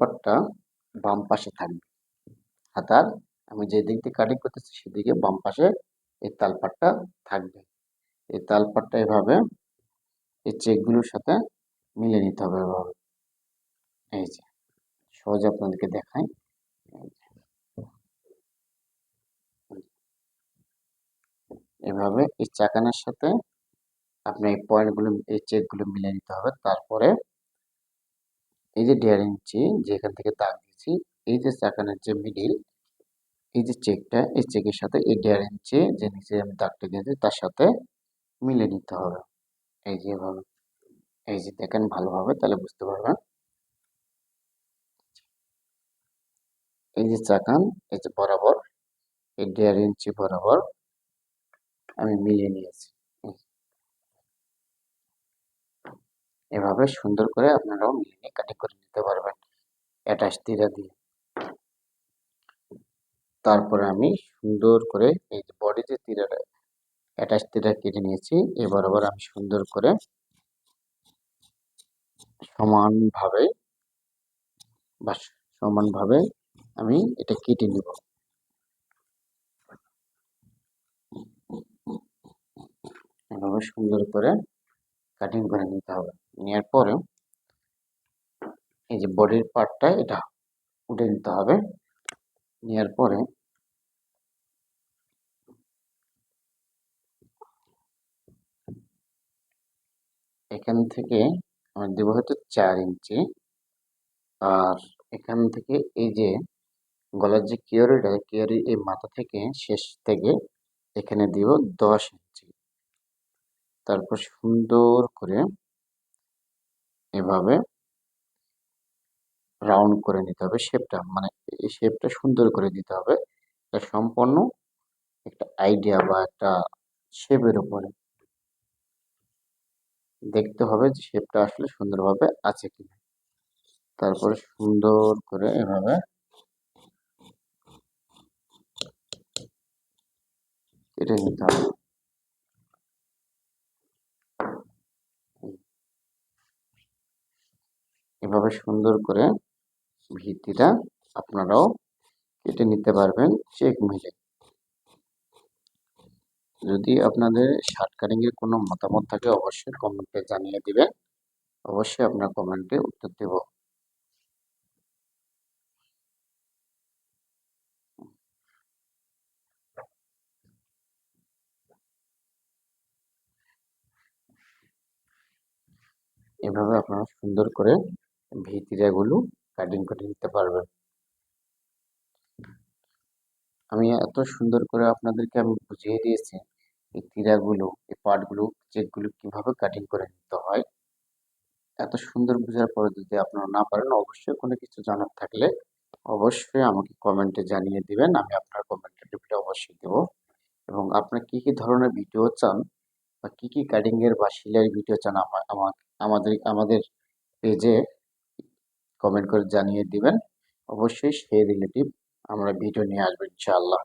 পাটটা বাম পাশে থাকবে। হাতার আমি যে দিক দিয়ে কাটিং করতেছি, সেদিকে বাম পাশে এই তালপাটটা থাকবে। এই তালপাটটা এভাবে এই চেকগুলোর সাথে মিলে নিতে হবে এভাবে। এই যে, সহজে আপনাদেরকে দেখাই। এভাবে এই চাকানের সাথে আপনি এই পয়েন্টগুলো এই চেকগুলো মিলে নিতে হবে। তারপরে এই যে দেড় ইঞ্চি যেখান থেকে দাগ দিয়েছি, এই যে চাকানের যে মিডিল এই যে চেকটা এই চেকের সাথে এই দেড় ইঞ্চি যে নিচে আমি দাগটা দিয়েছি, তার সাথে মিলে নিতে হবে। এই যে এভাবে, এই যে দেখেন ভালোভাবে, তাহলে বুঝতে পারবেন। এই যে চাকান, এই যে বরাবর, এই দেড় ইঞ্চি বরাবর আমি মিলিয়ে নিয়েছি। এভাবে সুন্দর করে আপনারাও মিলিয়ে কাটিং করে নিতে পারবেন। অ্যাটাচ তীরা দিয়ে। তারপরে আমি সুন্দর করে এই যে বডিতে তীরাটা অ্যাটাচ তীরা কেটে নিয়েছি। এবার আবার আমি সুন্দর করে সমানভাবে বা সমানভাবে আমি এটা কেটে নিব। এভাবে সুন্দর করে কাটিং করে নিতে হবে। নেওয়ার পরে এই যে বডির পার্টটা এটা উঠে নিতে হবে। নেওয়ার পরে এখান থেকে আমি দেবো হয়তো চার ইঞ্চি আর এখান থেকে এই যে গলার যে কিওরিটা কিওরি এই মাথা থেকে শেষ থেকে এখানে দিব দশ ইঞ্চি তারপর সুন্দর করে এভাবে রাউন্ড করে নিতে হবে শেপটা। মানে এই শেপটা সুন্দর করে দিতে হবে। এটা সম্পূর্ণ একটা আইডিয়া বা একটা শেপের উপরে। দেখতে হবে যে শেপটা আসলে সুন্দরভাবে আছে কিনা। তারপরে সুন্দর করে এভাবে কেটে নিতে হবে। এভাবে সুন্দর করে ভিত্তিটা আপনারাও কেটে নিতে পারবেন চেক মিলে যদি আপনাদের শার্ট কাটিংয়ের কোনো মতামত থাকে অবশ্যই কমেন্টে জানিয়ে দিবেন। অবশ্যই আপনার কমেন্টে উত্তর দেব। এভাবে আপনারা সুন্দর করে ভিতিরাগুলো কাটিং করে নিতে পারবেন। আমি এত সুন্দর করে আপনাদেরকে আমি বুঝিয়ে দিয়েছি এই তীরাগুলো, এই পার্টগুলো চেকগুলো কীভাবে কাটিং করে নিতে হয়। এত সুন্দর বোঝার পরে যদি আপনারা না পারেন, অবশ্যই কোনো কিছু জানার থাকলে অবশ্যই আমাকে কমেন্টে জানিয়ে দিবেন, আমি আপনার কমেন্টের রিপ্লাই অবশ্যই দেবো। এবং আপনার কি কি ধরনের ভিডিও চান বা কি কি কাটিংয়ের বা সিলাই ভিডিও চান আমাদের আমাদের পেজে কমেন্ট করে জানিয়ে দিবেন। অবশ্যই সেই রিলেটিভ আমরা ভিডিও নিয়ে আসব ইনশাআল্লাহ।